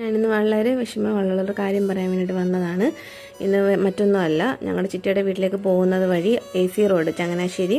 ഞാനിന്ന് വളരെ വിഷമമുള്ളൊരു കാര്യം പറയാൻ വേണ്ടിയിട്ട് വന്നതാണ്. ഇന്ന് മറ്റൊന്നുമല്ല ഞങ്ങളുടെ ചിറ്റയുടെ വീട്ടിലേക്ക് പോകുന്നത് വഴി എ സി റോഡ് ചങ്ങനാശ്ശേരി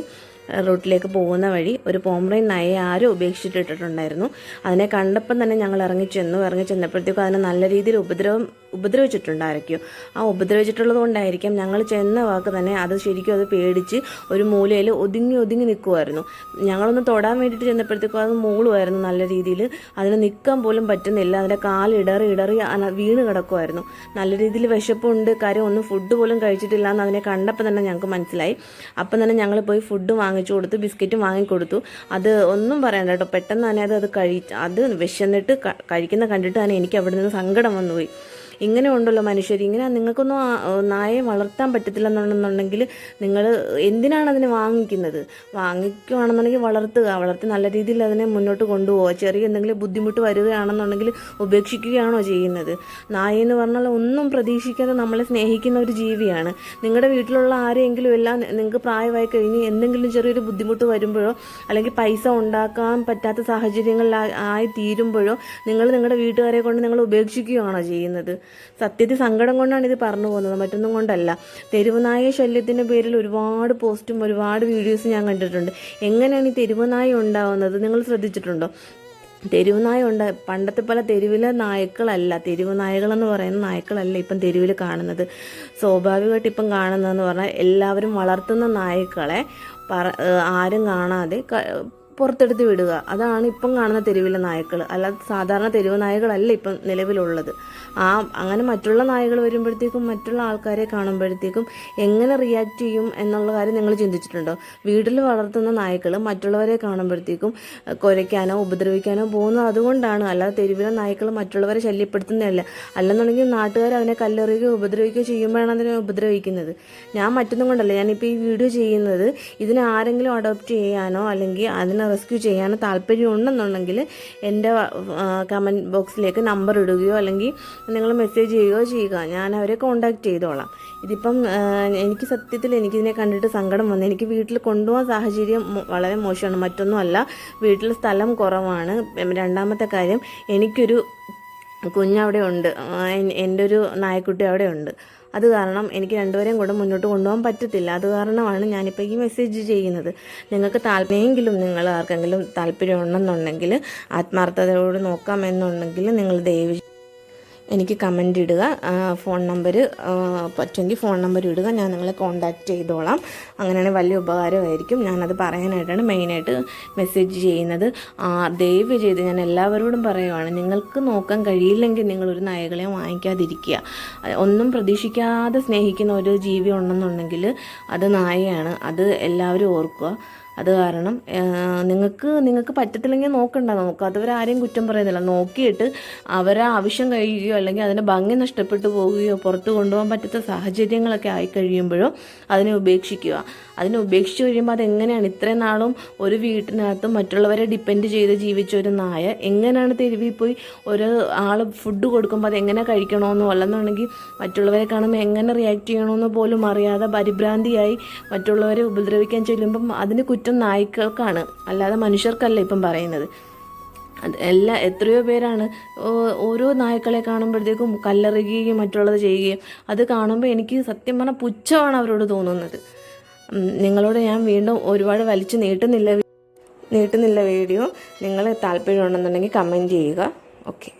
റൂട്ടിലേക്ക് പോകുന്ന വഴി ഒരു പോംറൈൻ നയെ ആരും ഉപേക്ഷിച്ചിട്ടിട്ടുണ്ടായിരുന്നു. അതിനെ കണ്ടപ്പം തന്നെ ഞങ്ങൾ ഇറങ്ങി ചെന്നു ഇറങ്ങി ചെന്നപ്പോഴത്തേക്കും അതിനെ നല്ല രീതിയിൽ ഉപദ്രവം ഉപദ്രവിച്ചിട്ടുണ്ട് ആരൊക്കെയോ ആ ഉപദ്രവിച്ചിട്ടുള്ളത് കൊണ്ടായിരിക്കാം ഞങ്ങൾ ചെന്ന വാക്ക് തന്നെ അത് ശരിക്കും അത് പേടിച്ച് ഒരു മൂലയിൽ ഒതുങ്ങി ഒതുങ്ങി നിൽക്കുമായിരുന്നു ഞങ്ങളൊന്ന് തൊടാൻ വേണ്ടിയിട്ട് ചെന്നപ്പോഴത്തേക്കും അത് മൂളുമായിരുന്നു നല്ല രീതിയിൽ. അതിന് നിൽക്കാൻ പോലും പറ്റുന്നില്ല. അതിന്റെ കാലിടറി ഇടറി വീണ് കിടക്കുമായിരുന്നു നല്ല രീതിയിൽ വിശപ്പുണ്ട്. കാര്യം ഒന്നും ഫുഡ് പോലും കഴിച്ചിട്ടില്ല എന്ന് അതിനെ കണ്ടപ്പോൾ തന്നെ ഞങ്ങൾക്ക് മനസ്സിലായി. അപ്പം തന്നെ ഞങ്ങൾ പോയി ഫുഡ് വാങ്ങിച്ചു കൊടുത്തു ബിസ്ക്കറ്റും വാങ്ങിക്കൊടുത്തു. അത് ഒന്നും പറയണ്ട കേട്ടോ. പെട്ടെന്ന് തന്നെ അത് അത് കഴി അത് വിശന്നിട്ട് കഴിക്കുന്ന കണ്ടിട്ട് തന്നെ എനിക്ക് അവിടെ നിന്ന് സങ്കടം വന്നുപോയി. ഇങ്ങനെ ഉണ്ടല്ലോ മനുഷ്യർ. ഇങ്ങനെ നിങ്ങൾക്കൊന്നും നായയെ വളർത്താൻ പറ്റത്തില്ലെന്നുണ്ടെന്നുണ്ടെങ്കിൽ നിങ്ങൾ എന്തിനാണ് അതിനെ വാങ്ങിക്കുന്നത്? വാങ്ങിക്കുകയാണെന്നുണ്ടെങ്കിൽ വളർത്തുക. വളർത്തി നല്ല രീതിയിൽ അതിനെ മുന്നോട്ട് കൊണ്ടുപോകുക ചെറിയ എന്തെങ്കിലും ബുദ്ധിമുട്ട് വരികയാണെന്നുണ്ടെങ്കിൽ ഉപേക്ഷിക്കുകയാണോ ചെയ്യുന്നത്? നായ എന്ന് പറഞ്ഞാൽ ഒന്നും പ്രതീക്ഷിക്കാതെ നമ്മളെ സ്നേഹിക്കുന്ന ഒരു ജീവിയാണ്. നിങ്ങളുടെ വീട്ടിലുള്ള ആരെങ്കിലും എല്ലാം നിങ്ങൾക്ക് പ്രായമായി കഴിഞ്ഞ് എന്തെങ്കിലും ചെറിയൊരു ബുദ്ധിമുട്ട് വരുമ്പോഴോ അല്ലെങ്കിൽ പൈസ ഉണ്ടാക്കാൻ പറ്റാത്ത സാഹചര്യങ്ങളിൽ ആയി തീരുമ്പോഴോ നിങ്ങൾ നിങ്ങളുടെ വീട്ടുകാരെ കൊണ്ട് നിങ്ങൾ ഉപേക്ഷിക്കുകയാണോ ചെയ്യുന്നത്? സത്യത്തിൽ സങ്കടം കൊണ്ടാണ് ഇത് പറഞ്ഞു പോകുന്നത്. മറ്റൊന്നും കൊണ്ടല്ല. തെരുവുനായ ശല്യത്തിന്റെ പേരിൽ ഒരുപാട് പോസ്റ്റും ഒരുപാട് വീഡിയോസും ഞാൻ കണ്ടിട്ടുണ്ട്. എങ്ങനെയാണ് ഈ തെരുവുനായ ഉണ്ടാവുന്നത്? നിങ്ങൾ ശ്രദ്ധിച്ചിട്ടുണ്ടോ? തെരുവുനായ ഉണ്ട് പണ്ടത്തെ പോലെ തെരുവിലെ നായ്ക്കളല്ല. തെരുവ് നായകളെന്ന് പറയുന്ന നായ്ക്കളല്ല ഇപ്പം തെരുവിൽ കാണുന്നത്. സ്വാഭാവികമായിട്ട് ഇപ്പം കാണുന്നതെന്ന് പറഞ്ഞാൽ എല്ലാവരും വളർത്തുന്ന നായ്ക്കളെ പറ ആരും കാണാതെ പുറത്തെടുത്ത് വിടുക. അതാണ് ഇപ്പം കാണുന്ന തെരുവിലെ നായ്ക്കൾ അല്ലാതെ സാധാരണ തെരുവ് നായകളല്ല ഇപ്പം നിലവിലുള്ളത്. ആ അങ്ങനെ മറ്റുള്ള നായകൾ വരുമ്പോഴത്തേക്കും മറ്റുള്ള ആൾക്കാരെ കാണുമ്പോഴത്തേക്കും എങ്ങനെ റിയാക്ട് ചെയ്യും എന്നുള്ള കാര്യം നിങ്ങൾ ചിന്തിച്ചിട്ടുണ്ടോ? വീട്ടിൽ വളർത്തുന്ന നായ്ക്കൾ മറ്റുള്ളവരെ കാണുമ്പോഴത്തേക്കും കുരയ്ക്കാനോ ഉപദ്രവിക്കാനോ പോകുന്നത് അതുകൊണ്ടാണ്. അല്ലാതെ തെരുവിലെ നായ്ക്കൾ മറ്റുള്ളവരെ ശല്യപ്പെടുത്തുന്നതല്ല. അല്ലെന്നുണ്ടെങ്കിൽ നാട്ടുകാർ അതിനെ കല്ലെറിയുകയോ ഉപദ്രവിക്കുകയോ ചെയ്യുമ്പോഴാണ് അതിനെ ഉപദ്രവിക്കുന്നത്. ഞാൻ മറ്റൊന്നും കൊണ്ടല്ല. ഞാനിപ്പോൾ ഈ വീഡിയോ ചെയ്യുന്നത് ഇതിനെ ആരെങ്കിലും അഡോപ്റ്റ് ചെയ്യാനോ അല്ലെങ്കിൽ അതിനെ റെസ്ക്യൂ ചെയ്യാനോ താല്പര്യമുണ്ടെന്നുണ്ടെങ്കിൽ എന്റെ കമന്റ് ബോക്സിലേക്ക് നമ്പർ ഇടുകയോ അല്ലെങ്കിൽ നിങ്ങൾ മെസ്സേജ് ചെയ്യുകയോ ചെയ്യുക. ഞാൻ അവരെ കോൺടാക്റ്റ് ചെയ്തോളാം. ഇതിപ്പം എനിക്ക് സത്യത്തിൽ എനിക്കിതിനെ കണ്ടിട്ട് സങ്കടം വന്നു. എനിക്ക് വീട്ടിൽ കൊണ്ടുപോകാൻ സാഹചര്യം വളരെ മോശമാണ്. മറ്റൊന്നുമല്ല വീട്ടിൽ സ്ഥലം കുറവാണ്. രണ്ടാമത്തെ കാര്യം എനിക്കൊരു കുഞ്ഞവിടെ ഉണ്ട് എന്റെ ഒരു നായക്കുട്ടി അവിടെ ഉണ്ട് അത് കാരണം എനിക്ക് രണ്ടുപേരെയും കൂടെ മുന്നോട്ട് കൊണ്ടുപോകാൻ പറ്റത്തില്ല. അത് കാരണമാണ് ഞാനിപ്പോൾ ഈ മെസ്സേജ് ചെയ്യുന്നത്. നിങ്ങൾക്ക് താല്പര്യമെങ്കിലും നിങ്ങൾ ആർക്കെങ്കിലും താല്പര്യം ഉണ്ടെന്നുണ്ടെങ്കിൽ ആത്മാർത്ഥതയോട് നോക്കാമെന്നുണ്ടെങ്കിൽ നിങ്ങൾ ദയവ് എനിക്ക് കമന്റ് ഇടുക. ഫോൺ നമ്പർ പറ്റുമെങ്കിൽ ഫോൺ നമ്പർ ഇടുക. ഞാൻ നിങ്ങളെ കോൺടാക്റ്റ് ചെയ്തോളാം. അങ്ങനെയാണെങ്കിൽ വലിയ ഉപകാരമായിരിക്കും. ഞാനത് പറയാനായിട്ടാണ് മെയിനായിട്ട് മെസ്സേജ് ചെയ്യുന്നത്. ദയവ് ചെയ്ത് ഞാൻ എല്ലാവരോടും പറയുവാണ് നിങ്ങൾക്ക് നോക്കാൻ കഴിയില്ലെങ്കിൽ നിങ്ങളൊരു നായകളെ വാങ്ങിക്കാതിരിക്കുക. ഒന്നും പ്രതീക്ഷിക്കാതെ സ്നേഹിക്കുന്ന ഒരു ജീവി ഉണ്ടെന്നുണ്ടെങ്കിൽ അത് നായയാണ്. അത് എല്ലാവരും ഓർക്കുക. അത് കാരണം നിങ്ങൾക്ക് നിങ്ങൾക്ക് പറ്റത്തില്ലെങ്കിൽ നോക്കണ്ട നോക്കാത്തവരെ അതവരാരെയും കുറ്റം പറയുന്നില്ല. നോക്കിയിട്ട് അവരെ ആവശ്യം കഴിയുകയോ അല്ലെങ്കിൽ അതിന്റെ ഭംഗി നഷ്ടപ്പെട്ടു പോവുകയോ പുറത്ത് കൊണ്ടുപോകാൻ പറ്റാത്ത സാഹചര്യങ്ങളൊക്കെ ആയി കഴിയുമ്പോഴോ അതിനെ ഉപേക്ഷിക്കുക. അതിനെ ഉപേക്ഷിച്ച് കഴിയുമ്പോൾ അതെങ്ങനെയാണ് ഇത്രയും നാളും ഒരു വീട്ടിനകത്തും മറ്റുള്ളവരെ ഡിപ്പെൻഡ് ചെയ്ത് ജീവിച്ച ഒരു നായ എങ്ങനെയാണ് തെരുവിൽ പോയി ഒരു ആൾ ഫുഡ് കൊടുക്കുമ്പോൾ അതെങ്ങനെ കഴിക്കണമെന്നോ അല്ലെന്നുണ്ടെങ്കിൽ മറ്റുള്ളവരെ കാണുമ്പോൾ എങ്ങനെ റിയാക്ട് ചെയ്യണമെന്നോ പോലും അറിയാതെ പരിഭ്രാന്തിയായി മറ്റുള്ളവരെ ഉപദ്രവിക്കാൻ ചെല്ലുമ്പം അതിന് കുറ്റം നായ്ക്കൾക്കാണ്. അല്ലാതെ മനുഷ്യർക്കല്ല ഇപ്പം പറയുന്നത്. അത് എല്ലാ എത്രയോ പേരാണ് ഓരോ നായ്ക്കളെ കാണുമ്പോഴത്തേക്കും കല്ലെറിയുകയും മറ്റുള്ളത് ചെയ്യുകയും അത് കാണുമ്പോൾ എനിക്ക് സത്യം പറഞ്ഞാൽ പുച്ഛമാണ് അവരോട് തോന്നുന്നത്. നിങ്ങളോട് ഞാൻ വീണ്ടും ഒരുപാട് വലിച്ചു നീട്ടുന്നില്ല നീട്ടുന്നില്ല വീഡിയോ. നിങ്ങൾ താല്പര്യമുണ്ടെന്നുണ്ടെങ്കിൽ കമന്റ് ചെയ്യുക. ഓക്കെ.